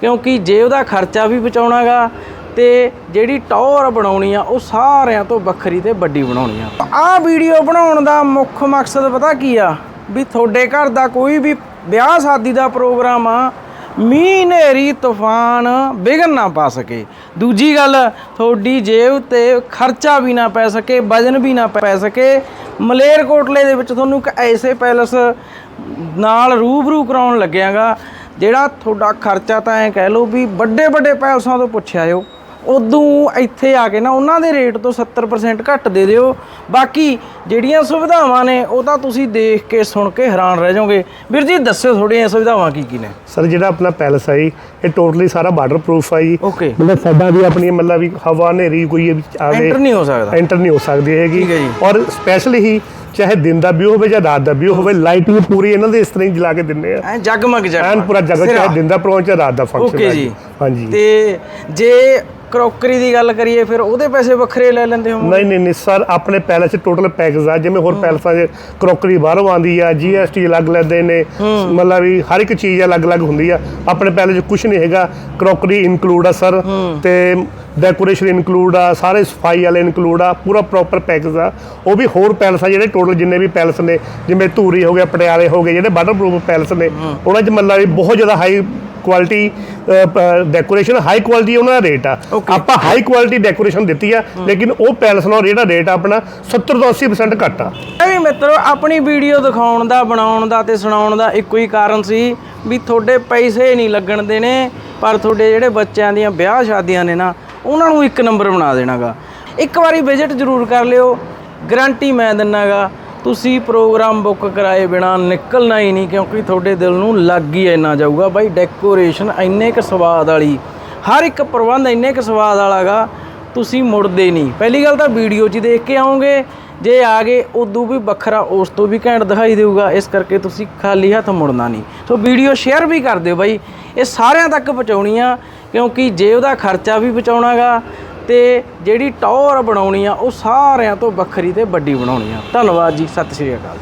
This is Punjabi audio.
ਕਿਉਂਕਿ ਜੇ ਉਹਦਾ ਖਰਚਾ ਵੀ ਬਚਾਉਣਾਗਾ ਤੇ ਜਿਹੜੀ ਟੌਰ ਬਣਾਉਣੀ ਆ, ਉਹ ਸਾਰਿਆਂ ਤੋਂ ਵੱਖਰੀ ਤੇ ਵੱਡੀ ਬਣਾਉਣੀ ਆ। ਆਹ ਵੀਡੀਓ ਬਣਾਉਣ ਦਾ ਮੁੱਖ ਮਕਸਦ ਪਤਾ ਕੀ ਆ? ਵੀ ਤੁਹਾਡੇ ਘਰ ਦਾ ਕੋਈ ਵੀ ਵਿਆਹ ਸ਼ਾਦੀ ਦਾ ਪ੍ਰੋਗਰਾਮ ਆ ਮੀਂਹ ਹਨੇਰੀ ਤੂਫਾਨ ਵਿਘਨ ਨਾ ਪਾ ਸਕੇ। ਦੂਜੀ ਗੱਲ, ਤੁਹਾਡੀ ਜੇਬ ਤੇ ਖਰਚਾ ਵੀ ਨਾ ਪੈ ਸਕੇ, ਵਜਨ ਵੀ ਨਾ ਪੈ ਸਕੇ। ਮਲੇਰਕੋਟਲੇ ਦੇ ਵਿੱਚ ਤੁਹਾਨੂੰ ਇੱਕ ਐਸੇ ਪੈਲਸ ਨਾਲ ਰੂਬਰੂ ਕਰਾਉਣ ਲੱਗਿਆਗਾ। ਜਿਹੜਾ ਤੁਹਾਡਾ ਖਰਚਾ ਤਾਂ ਐ ਕਹਿ ਲਓ ਵੀ ਵੱਡੇ ਵੱਡੇ ਪੈਲਸਾਂ ਤੋਂ ਪੁੱਛਿਆ ਆਇਓ ਉਦੋਂ ਇੱਥੇ ਆ ਕੇ ਨਾ ਉਹਨਾਂ ਦੇ ਰੇਟ ਤੋਂ 70% ਘੱਟ ਦੇ ਦਿਓ। ਬਾਕੀ ਜਿਹੜੀਆਂ ਸੁਵਿਧਾਵਾਂ ਨੇ ਉਹ ਤਾਂ ਤੁਸੀਂ ਦੇਖ ਕੇ ਸੁਣ ਕੇ ਹੈਰਾਨ ਰਹਿ ਜਾਓਗੇ। ਵੀਰ ਜੀ ਦੱਸਿਓ ਥੋੜੀਆਂ ਸੁਵਿਧਾਵਾਂ ਕੀ ਕੀ ਨੇ। ਸਰ ਜਿਹੜਾ ਆਪਣਾ ਪੈਲਸ ਹੈ ਜੀ ਇਹ ਟੋਟਲੀ ਸਾਰਾ ਵਾਟਰ ਪ੍ਰੂਫ ਹੈ ਜੀ ਓਕੇ ਮਤਲਬ ਸਾਡਾ ਵੀ ਆਪਣੀ ਮਤਲਬ ਵੀ ਹਵਾ ਹਨੇਰੀ ਕੋਈ ਆਵੇ ਐਂਟਰ ਨਹੀਂ ਹੋ ਸਕਦਾ। ਐਂਟਰ ਨਹੀਂ ਹੋ ਸਕਦੀ ਹੈਗੀ। ਔਰ ਸਪੈਸ਼ਲੀ ਹੀ ਚਾਹੇ ਦਿਨ ਦਾ ਵਿਊ ਹੋਵੇ ਜਾਂ ਰਾਤ ਦਾ ਵਿਊ ਹੋਵੇ ਲਾਈਟਿੰਗ ਪੂਰੀ ਇਹਨਾਂ ਦੇ ਇਸ ਤਰ੍ਹਾਂ ਹੀ ਜਲਾ ਕੇ ਦਿੰਦੇ ਆ। ਐ ਜਗਮਗ ਜਗਮਗ ਐਨ ਪੂਰਾ ਜਗਤ ਚਾਹੇ ਦਿਨ ਦਾ ਪ੍ਰੋਗਰਾਮ ਚਾਹੇ ਰਾਤ ਦਾ ਫੰਕਸ਼ਨ ਓਕੇ ਜੀ। ਹਾਂਜੀ। ਤੇ ਜੇ ਕਰੋਕਰੀ ਦੀ ਗੱਲ ਕਰੀਏ ਫਿਰ ਉਹਦੇ ਪੈਸੇ ਵੱਖਰੇ ਲੈ ਲੈਂਦੇ ਹੋ ਨਹੀਂ ਨਹੀਂ ਨਹੀਂ ਸਰ ਆਪਣੇ ਪੈਲਸ ਟੋਟਲ ਪੈਕੇਜ ਆ। ਜਿਵੇਂ ਹੋਰ ਪੈਲਸਾਂ 'ਚ ਕਰੋਕਰੀ ਬਾਹਰੋਂ ਆਉਂਦੀ ਆ ਜੀਐਸਟੀ ਅਲੱਗ ਲੈਂਦੇ ਨੇ। ਮਤਲਬ ਵੀ ਹਰ ਇੱਕ ਚੀਜ਼ ਅਲੱਗ-ਅਲੱਗ ਹੁੰਦੀ ਆ। ਆਪਣੇ ਪੈਲਸ 'ਚ ਕੁਝ ਨਹੀਂ ਹੈਗਾ। ਕਰੋਕਰੀ ਇਨਕਲੂਡ ਆ ਸਰ। ਤੇ ਡੈਕੋਰੇਸ਼ਨ ਇਨਕਲੂਡ ਆ ਸਾਰੇ ਸਫ਼ਾਈ ਵਾਲੇ ਇਨਕਲੂਡ ਆ ਪੂਰਾ ਪ੍ਰੋਪਰ ਪੈਕੇਜ ਆ। ਉਹ ਵੀ ਹੋਰ ਪੈਲਸ ਆ ਜਿਹੜੇ ਟੋਟਲ ਜਿੰਨੇ ਵੀ ਪੈਲਸ ਨੇ ਜਿਵੇਂ ਧੂਰੀ ਹੋ ਗਿਆ ਪਟਿਆਲੇ ਹੋ ਗਏ ਜਿਹੜੇ ਵਾਟਰਪ੍ਰੂਫ ਪੈਲਸ ਨੇ ਉਹਨਾਂ 'ਚ ਮਤਲਬ ਵੀ ਬਹੁਤ ਜ਼ਿਆਦਾ high quality decoration high quality ਉਹਨਾਂ ਦਾ ਰੇਟ ਆ. ਆਪਾਂ ਹਾਈ ਕੁਆਲਿਟੀ ਡੈਕੋਰੇਸ਼ਨ ਦਿੱਤੀ ਆ ਲੇਕਿਨ ਉਹ ਪੈਲਸ ਨਾਲ ਜਿਹੜਾ ਰੇਟ ਆਪਣਾ 70 ਤੋਂ 80% ਘੱਟ ਆ। ਇਹ ਵੀ ਮਿੱਤਰੋ ਆਪਣੀ ਵੀਡੀਓ ਦਿਖਾਉਣ ਦਾ ਬਣਾਉਣ ਦਾ ਤੇ ਸੁਣਾਉਣ ਦਾ ਇੱਕੋ ਹੀ ਕਾਰਨ ਸੀ ਵੀ ਤੁਹਾਡੇ ਪੈਸੇ ਨਹੀਂ ਲੱਗਣ ਦੇਣੇ ਪਰ ਤੁਹਾਡੇ ਜਿਹੜੇ ਬੱਚਿਆਂ ਦੀਆਂ ਵਿਆਹ ਸ਼ਾਦੀਆਂ ਨੇ ਨਾ ਉਹਨਾਂ ਨੂੰ ਇੱਕ ਨੰਬਰ ਬਣਾ ਦੇਣਾਗਾ। ਇੱਕ ਵਾਰੀ ਵਿਜ਼ਿਟ ਜ਼ਰੂਰ ਕਰ ਲਿਓ। ਗਰੰਟੀ ਮੈਂ ਦਿੰਨਾਗਾ। ਤੁਸੀਂ ਪ੍ਰੋਗਰਾਮ ਬੁੱਕ ਕਰਾਏ ਬਿਨਾ ਨਿਕਲਣਾ ਹੀ ਨਹੀਂ, ਕਿਉਂਕਿ ਤੁਹਾਡੇ ਦਿਲ ਨੂੰ ਲੱਗ ਹੀ ਇੰਨਾ ਜਾਊਗਾ। ਬਾਈ ਡੈਕੋਰੇਸ਼ਨ ਇੰਨੇ ਕ ਸਵਾਦ ਵਾਲੀ, ਹਰ ਇੱਕ ਪ੍ਰਬੰਧ ਇੰਨੇ ਕ ਸਵਾਦ ਵਾਲਾਗਾ, ਤੁਸੀਂ ਮੁੜਦੇ ਨਹੀਂ। ਪਹਿਲੀ ਗੱਲ ਤਾਂ ਵੀਡੀਓ 'ਚ ਦੇਖ ਕੇ ਆਉਂਗੇ ਜੇ ਆ ਗਏ, ਉਦੋਂ ਵੀ ਵੱਖਰਾ, ਉਸ ਤੋਂ ਵੀ ਘੈਂਟ ਦਿਖਾਈ ਦੇਊਗਾ। ਇਸ ਕਰਕੇ ਤੁਸੀਂ ਖਾਲੀ ਹੱਥ ਮੁੜਨਾ ਨਹੀਂ। ਸੋ ਵੀਡੀਓ ਸ਼ੇਅਰ ਵੀ ਕਰ ਦਿਓ ਬਾਈ। ਇਹ ਸਾਰਿਆਂ ਤੱਕ ਪਹੁੰਚਾਉਣੀ ਆ। ਕਿਉਂਕਿ ਜੇ ਉਹਦਾ ਖਰਚਾ ਵੀ ਬਚਾਉਣਾਗਾ ਤੇ ਜਿਹੜੀ ਟੌਰ ਬਣਾਉਣੀ ਆ, ਉਹ ਸਾਰਿਆਂ ਤੋਂ ਵੱਖਰੀ ਤੇ ਵੱਡੀ ਬਣਾਉਣੀ ਆ। ਧੰਨਵਾਦ ਜੀ, ਸਤਿ ਸ਼੍ਰੀ ਅਕਾਲ।